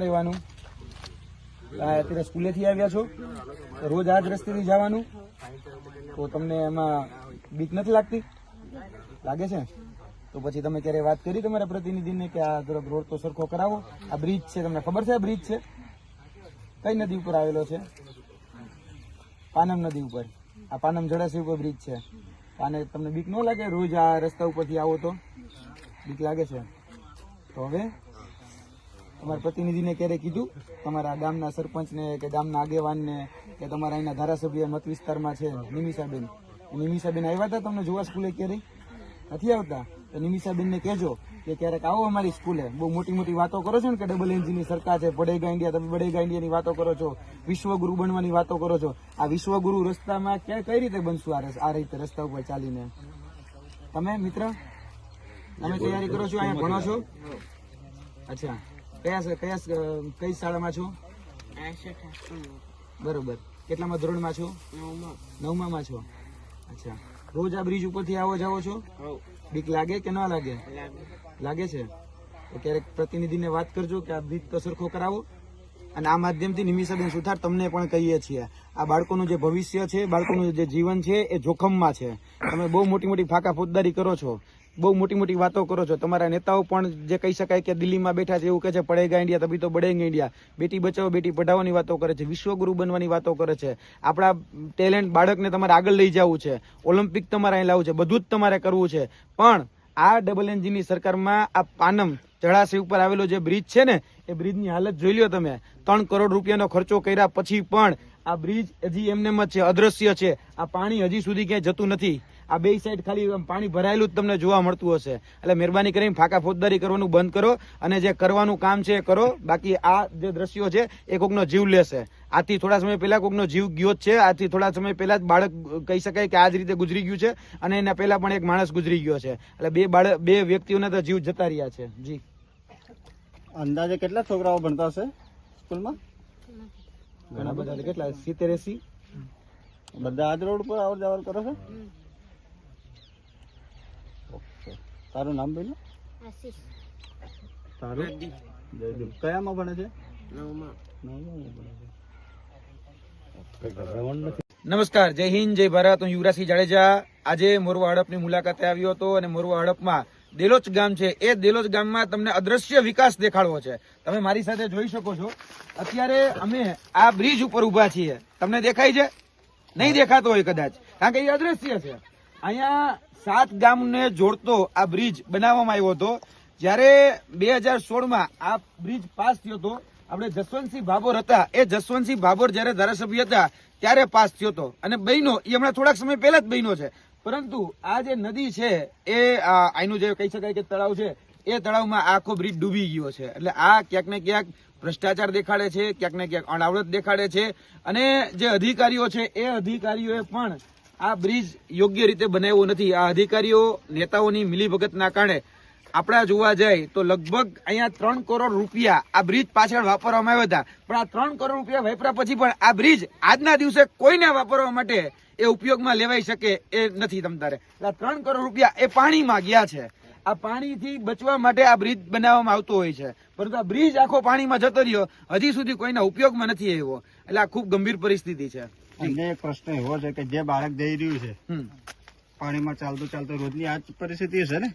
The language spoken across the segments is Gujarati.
રહેવાનું? આ અત્યારે સ્કૂલેથી આવ્યા છો? રોજ આ જ રસ્તેથી જવાનું? તો તમને એમાં બીક નથી લાગતી? લાગે છે? તો પછી તમે ક્યારે વાત કરી તમારા પ્રતિનિધિને કે આ તરફ રોડ તો સરખો કરાવો. આ બ્રિજ છે, તમને ખબર છે આ બ્રિજ છે? કઈ નદી ઉપર આવેલો છે? પાનમ નદી ઉપર. આ પાનમ જળાશય ઉપર બ્રિજ છે. અને તમને બીક ન લાગે? રોજ આ રસ્તા ઉપરથી આવો તો? બીક લાગે છે? તો હવે તમારા પ્રતિનિધિને ક્યારે કીધું? તમારા ગામના સરપંચને કે ગામના આગેવાનને કે તમારા અહીંના ધારાસભ્ય મત વિસ્તારમાં છે નિમિષાબેન. નિમિષાબેન આવ્યા હતા તમને જોવા સ્કૂલે ક્યારે નથી આવતા? તો નિમિષાબેનને કહેજો કે ક્યારેક આવો અમારી સ્કૂલે. બહુ મોટી મોટી વાતો કરો છો ને કે ડબલ એન્જિનની સરકાર છે બડેગા ઇન્ડિયા તમે બડેગા ઇન્ડિયાની વાતો કરો છો, વિશ્વગુરુ બનવાની વાતો કરો છો. આ વિશ્વગુરુ રસ્તામાં ક્યાં કઈ રીતે બનશું આ આ રીતે રસ્તા ઉપર ચાલીને? તમે મિત્ર? તમે તૈયારી કરો છો અહીંયા ભણો છો? અચ્છા. કયા કયા કઈ શાળામાં છો? બરોબર. કેટલામાં ધોરણમાં છો? નવમામાં છો. અચ્છા. રોજ આ બ્રિજ ઉપરથી આવો જાવો છો? બીક લાગે કે ન લાગે? લાગે. છે? તો ક્યારેક પ્રતિનિધિને વાત કરજો કે આ બ્રિજ તો સરખો કરાવો. અને આ માધ્યમથી નિમિષાબેન સુથાર તમને પણ કહીએ છીએ. આ બાળકોનું જે ભવિષ્ય છે બાળકોનું જે જીવન છે એ જોખમમાં છે. તમે બહુ મોટી મોટી ફાકા ફોજદારી કરો છો. બહુ મોટી મોટી વાતો કરો છો. તમારા નેતાઓ પણ જે કહી શકાય કે દિલ્હીમાં બેઠા છે, એવું કહે છે, પડેગા ઇન્ડિયા તભી તો બળેગા ઇન્ડિયા. બેટી બચાવો, બેટી પઢાઓની વાતો કરે છે, વિશ્વગુરુ બનવાની વાતો કરે છે. આપણા ટેલેન્ટ બાળકને તમારે આગળ લઈ જવું છે. ઓલિમ્પિક તમારે અહીં લાવવું છે, બધું જ તમારે કરવું છે. પણ આ ડબલ એન્જિનની સરકારમાં આ પાનમ જળાશય ઉપર આવેલો જે બ્રિજ છે ને, એ બ્રિજની હાલત જોઈ લ્યો તમે. ત્રણ કરોડ રૂપિયાનો ખર્ચો કર્યા પછી પણ આ બ્રિજ હજી એમને જ છે, અદ્રશ્ય છે. આ પાણી હજી સુધી ક્યાંય જતું નથી. આ બે સાઈડ ખાલી પાણી ભરાયેલું જ તમને જોવા મળતું હશે. એટલે મહેરબાની કરીને ફાકા ફોજદારી કરવાનું બંધ કરો અને જે કરવાનું કામ છે એ કરો. બાકી આ જે દ્રશ્યો છે એ કોકનો જીવ લેશે. આથી થોડા સમય પહેલા કોકનો જીવ ગયો જ છે. આથી થોડા સમય પહેલા જ બાળક કહી શકાય કે આ જ રીતે ગુજરી ગયું છે અને એના પહેલા પણ એક માણસ ગુજરી ગયો છે. એટલે બે બાળક બે વ્યક્તિઓને તો જીવ જતા રહ્યા છે. જી. અંદાજે કેટલા છોકરાઓ ભણતા હશે સ્કૂલમાં? ઘણા બધા કેટલા? સિત્તેર એસી? બધા આજ રોડ પર આવર જાવર કરો છો? તારું નામ બોલો તારું? જયદીપ. કયામાં ભણે છે? નવમાં. નવમામાં ભણે છે. નમસ્કાર જય હિન્દ જય ભારત. હું યુવરાજસિંહ જાડેજા. આજે મોરવા હડપની મુલાકાતે આવ્યો હતો અને મોરવા હડપમાં દેલોચ ગામ છે. એ દેલોચ ગામમાં તમને અદ્રશ્ય વિકાસ દેખાડવો છે. તમે મારી સાથે જોઈ શકો છો. અત્યારે અમે આ બ્રિજ ઉપર ઊભા છીએ. તમને દેખાય છે? નહીં દેખાતો હોય કદાચ. કારણ કે એ અદ્રશ્ય છે. અહીંયા સાત ગામને જોડતો આ બ્રિજ બનાવવામાં આવ્યો હતો. જ્યારે બે હજાર સોળમાં આ બ્રિજ પાસ થયો હતો, આપણે જસવંતસિંહ ભાભોર હતા. એ જસવંતસિંહ ભાભોર જ્યારે ધારાસભ્ય હતા, ત્યારે પાસ થયો હતો. અને બહેનો એ હમણાં થોડાક સમય પહેલા જ બહેનો છે. પરંતુ આ જે નદી છે, એ આનું જે કહી શકાય કે તળાવ છે, એ તળાવમાં આખો બ્રિજ ડૂબી ગયો છે. એટલે આ ક્યાંક ને ક્યાંક ભ્રષ્ટાચાર દેખાડે છે, ક્યાંક ને ક્યાંક અણાવડત દેખાડે છે. અને જે અધિકારીઓ છે, એ અધિકારીઓએ પણ આ બ્રિજ યોગ્ય રીતે બનાવ્યો નથી. આ અધિકારીઓ, નેતાઓની મિલીભગતના કારણે આપણા જોવા જાય તો લગભગ અહીંયા ત્રણ કરોડ રૂપિયા આ બ્રિજ પાછળ વાપરવામાં આવ્યા હતા. પણ આ ત્રણ કરોડ રૂપિયા વાપર્યા પછી પણ આ બ્રિજ આજના દિવસે કોઈને વાપરવા માટે એ ઉપયોગમાં લેવાઈ શકે એ નથી તમતારે આ ત્રણ કરોડ રૂપિયા એ પાણીમાં ગયા છે. આ પાણીથી બચવા માટે આ બ્રિજ બનાવવામાં આવતો હોય છે. પરંતુ આ બ્રિજ આખો પાણીમાં જતો રહ્યો. હજી સુધી કોઈના ઉપયોગમાં નથી આવ્યો. એટલે આ ખૂબ ગંભીર પરિસ્થિતિ છે. અને એક પ્રશ્ન એવો છે કે જે બાળક જઈ રહ્યું છે પાણીમાં ચાલતો ચાલતો રોજની આ પરિસ્થિતિ હશે ને?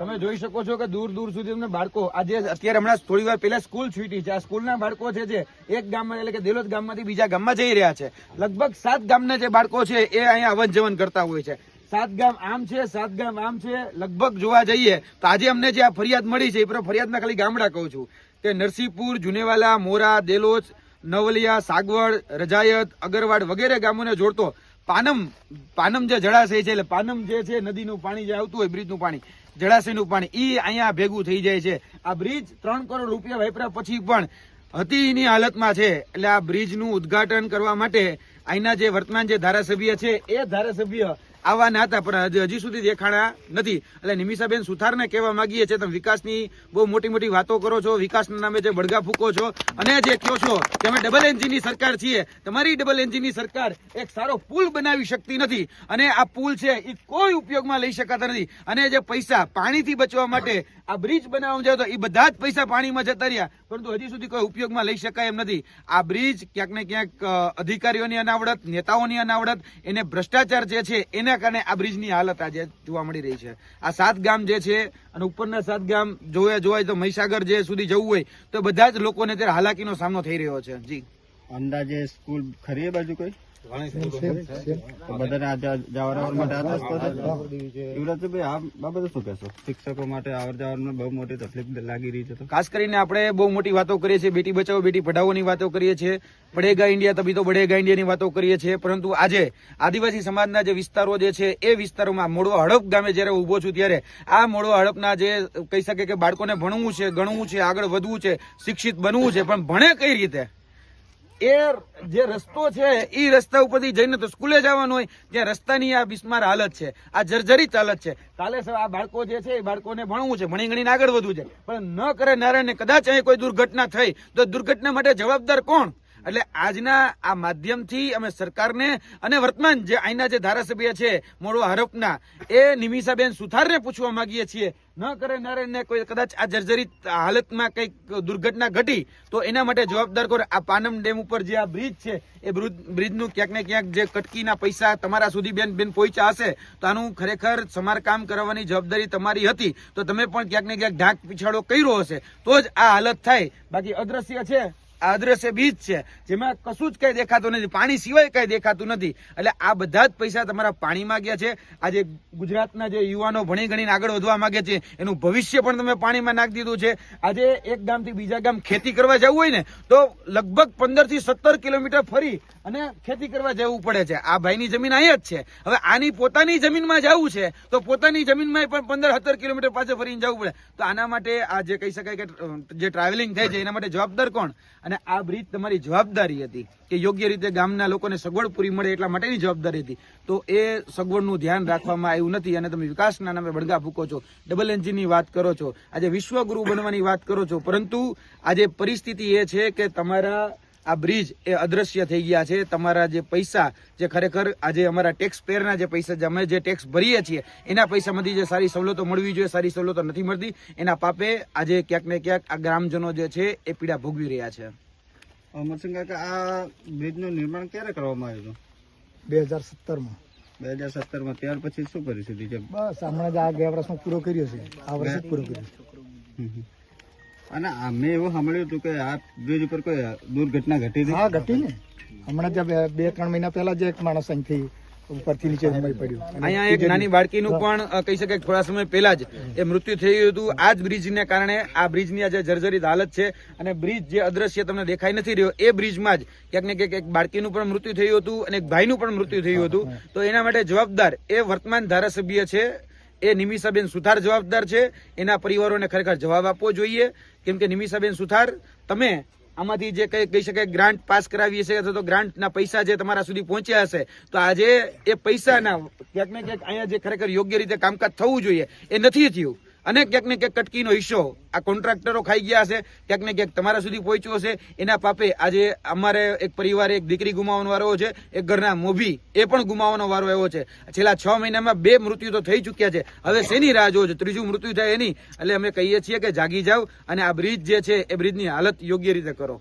તમે જોઈ શકો છો કે દૂર દૂર સુધી અમને બાળકો આજે અત્યારે હમણાં થોડી વાર પહેલા સ્કૂલ છૂટી છે. આ સ્કૂલના બાળકો છે જે એક ગામમાં એટલે કે દેલોદ ગામમાંથી બીજા ગામમાં જઈ રહ્યા છે. લગભગ સાત ગામના જે બાળકો છે એ અહીંયા અવન જવન કરતા હોય છે. સાત ગામ આમ છે સાત ગામ આમ છે. લગભગ જોવા જઈએ તો આજે અમને જે આ ફરિયાદ મળી છે એ પર ફરિયાદના ખાલી ગામડા કહું છું. કે નરસિંહપુર જુનેવાલા મોરા દેલોચ નવલિયા, સાગવડ, રજાયત, અગરવાડ વગેરે ગામોને જોડતો પાનમ પાનમ જે જળાશય છે, એટલે પાનમ જે છે, નદીનું પાણી જે આવતું હોય, બ્રિજનું પાણી, જળાશયનું પાણી, ઈ અહીંયા ભેગું થઈ જાય છે. આ બ્રિજ ત્રણ કરોડ રૂપિયા વાપર્યા પછી પણ હતીની હાલતમાં છે. એટલે આ બ્રિજનું ઉદ્ઘાટન કરવા માટે અહીંના જે વર્તમાન જે ધારાસભ્ય છે, એ ધારાસભ્ય આવવાના હતા, પણ હજી- સુધી દેખાણા નથી. એટલે નિમિષાબેન સુથારને કહેવા માંગીએ છીએ, તમે વિકાસની બહુ મોટી મોટી વાતો કરો છો, વિકાસના નામે જે બળગા ફૂકો છો, અને જે કહો છો કે અમે ડબલ એન્જિનની સરકાર છીએ. તમારી ડબલ એન્જિનની સરકાર એક સારો પુલ બનાવી શકતી નથી. અને આ પુલ છે એ કોઈ ઉપયોગમાં લઈ શકાતા નથી. અને જે પૈસા પાણીથી બચવા માટે આ બ્રિજ બનાવવામાં જાય તો એ બધા જ પૈસા પાણીમાં જતા રહ્યા. પરંતુ હજી સુધી કોઈ ઉપયોગમાં લઈ શકાય એમ નથી. આ બ્રિજ ક્યાંક ને ક્યાંક અધિકારીઓની અનાવડત, નેતાઓની અનાવડત, એને ભ્રષ્ટાચાર જે છે, એના કારણે આ બ્રિજની હાલત આજે જોવા મળી રહી છે. આ સાત ગામ જે છે અને ઉપરના સાત ગામ જોયા જોવાય તો મહીસાગર જે સુધી જવું હોય તો બધા જ લોકોને અત્યારે હાલાકીનો સામનો થઈ રહ્યો છે. જી. અંદાજે સ્કૂલ ખરી બાજુ કોઈ? શિક્ષકો માટે આવર બહુ મોટી તકલીફ લાગી રહી છે ખાસ કરીને આપણે બહુ મોટી વાતો કરીએ છીએ બેટી બચાવો બેટી પઢાઓની વાતો કરીએ છીએ. પડેગા ઇન્ડિયા તબી તો બડેગા ઇન્ડિયાની વાતો કરીએ છીએ. પરંતુ આજે આદિવાસી સમાજના જે વિસ્તારો જે છે એ વિસ્તારોમાં મોડવા હડપ ગામે જ્યારે ઊભો છું ત્યારે આ મોડવા હડપના જે કહી શકે કે બાળકોને ભણવું છે ગણવું છે આગળ વધવું છે શિક્ષિત બનવું છે પણ ભણે કઈ રીતે? એ જે રસ્તો છે, એ રસ્તા ઉપરથી જઈને તો સ્કૂલે જવાનું હોય, ત્યાં રસ્તાની આ બિસ્માર હાલત છે, આ જર્જરિત હાલત છે. કાલે સર આ બાળકો જે છે, એ બાળકોને ભણવું છે ભણી ગણીને આગળ વધવું છે. પણ ન કરે નારાયણ કદાચ અહીં કોઈ દુર્ઘટના થઈ, તો દુર્ઘટના માટે જવાબદાર કોણ? એટલે આજના આ માધ્યમથી અમે સરકારને અને વર્તમાન જે અહીંના જે ધારાસભ્ય છે મોડવા હરપના, એ નિમિષાબેન સુથારને પૂછવા માંગીએ છીએ. ન કરે નારાયણને કોઈ કદાચ આ જર્જરિત હાલતમાં કંઈક દુર્ઘટના ઘટી, તો એના માટે જવાબદાર કોણ? આ પાનમ ડેમ ઉપર જે આ બ્રિજ છે, એ બ્રિજ- બ્રિજનું ક્યાંક ને ક્યાંક જે કટકીના પૈસા તમારા સુધી બેન બેન પહોંચ્યા હશે, તો આનું ખરેખર સમારકામ કરવાની જવાબદારી તમારી હતી. તો તમે પણ ક્યાંક ને ક્યાંક ઢાંક પીછાડો કર્યો હશે, તો જ આ હાલત થાય. બાકી અદ્રશ્ય છે. આ અદ્રશ્ય છે, જેમાં કશું જ કઈ દેખાતું નથી. પાણી સિવાય કઈ દેખાતું નથી. એટલે આ બધા જ પૈસા તમારા પાણીમાં ગયા છે. આજે ગુજરાતના જે યુવાનો ભણી ગણીને આગળ વધવા માંગે છે, એનું ભવિષ્ય પણ તમે પાણીમાં નાખી દીધું છે. આજે એક ગામથી બીજા ગામ ખેતી કરવા જવું હોય ને, તો લગભગ પંદરથી સત્તર કિલોમીટર ફરી અને ખેતી કરવા જવું પડે છે. આ ભાઈની જમીન અહીંયા જ છે. હવે આની પોતાની જમીનમાં જવું છે, તો પોતાની જમીનમાં પણ પંદર સત્તર કિલોમીટર પાછળ ફરીને જવું પડે. તો આના માટે આ જે કહી શકાય કે જે ટ્રાવેલિંગ થાય છે, એના માટે જવાબદાર કોણ? અને આ બ્રિજ તમારી જવાબદારી હતી કે યોગ્ય રીતે ગામના લોકોને સગવડ પૂરી મળે એટલા માટેની જવાબદારી હતી. તો એ સગવડનું ધ્યાન રાખવામાં આવ્યું નથી અને તમે વિકાસના નામે બળગા ફૂકો છો. ડબલ એન્જિનની વાત કરો છો. આજે વિશ્વગુરુ બનવાની વાત કરો છો. પરંતુ આજે પરિસ્થિતિ એ છે કે તમારા આ બ્રિજ એ અદ્રશ્ય થઈ ગયા છે. તમારા જે પૈસા જે ખરેખર આજે અમારા ટેક્સ પેરના જે પૈસા જે અમે જે ટેક્સ ભરીએ છીએ, એના પૈસામાંથી જે સારી સવલતો મળવી જોઈએ, સારી સવલતો નથી મળતી, એના પાપે આજે ક્યાંક ને ક્યાંક આ ગ્રામજનો જે છે એ પીડા ભોગવી રહ્યા છે. અમરસિંહ કાકા આ બ્રિજનું નિર્માણ ક્યારે કરવામાં આવ્યું હતું? બે હજાર સત્તરમાં. બે હજાર સત્તરમાં. ત્યાર પછી શું પરિસ્થિતિ છે? બસ હમણાં જ આ ગયા વર્ષમાં પૂરો કર્યો છે. આ વર્ષે પૂરો કર્યો. અને અમે એવું સાંભળ્યું હતું કે આ બ્રિજ ઉપર કોઈ દુર્ઘટના ઘટી હતી? હા ઘટી ને. હમણાં જ બે ત્રણ મહિના પહેલા જ એક માણસ અહીંથી ઉપરથી નીચે જમાઈ પડ્યું. અહીંયા એક નાની બાળકીનું પણ કહી શકાય થોડા સમય પહેલા જ એ મૃત્યુ થયું હતું. આ જ બ્રિજને કારણે આ બ્રિજની આજે જર્જરિત હાલત છે અને બ્રિજ જે અદ્રશ્ય તમને દેખાઈ નથી રહ્યો એ બ્રિજમાં જ ક્યાંક ને ક્યાંક એક બાળકીનું પણ મૃત્યુ થયું હતું અને એક ભાઈનું પણ મૃત્યુ થયું હતું. તો એના માટે જવાબદાર એ વર્તમાન ધારાસભ્ય છે એ નિમિષાબેન સુથાર જવાબદાર છે. એના પરિવારોને ખરેખર જવાબ આપવો જોઈએ. કેમ કે નિમિષાબેન સુથાર તમે આમાંથી જે કઈ કહી શકાય ગ્રાન્ટ પાસ કરાવી હશે અથવા તો ગ્રાન્ટના પૈસા જે તમારા સુધી પહોંચ્યા હશે, તો આજે એ પૈસાના ક્યાંક ને ક્યાંક અહીંયા જે ખરેખર યોગ્ય રીતે કામકાજ થવું જોઈએ, એ નથી થયું. અને ક્યાંક ને ક્યાંક કટકીનો હિસ્સો. આ કોન્ટ્રાક્ટરો ખાઈ ગયા હશે, ક્યાંક ને ક્યાંક તમારા સુધી પહોંચ્યો હશે. એના પાપે આજે અમારે એક પરિવારે, એક દીકરી ગુમાવવાનો વારો છે, એક ઘરના મોભી એ પણ ગુમાવવાનો વારો એવો છે. છેલ્લા છ મહિનામાં બે મૃત્યુ તો થઈ ચૂક્યા છે. હવે શેની રાહ જોવો છે? ત્રીજું મૃત્યુ થાય એની. એટલે અમે કહીએ છીએ કે જાગી જાવ અને આ બ્રિજ જે છે, એ બ્રિજની હાલત યોગ્ય રીતે કરો.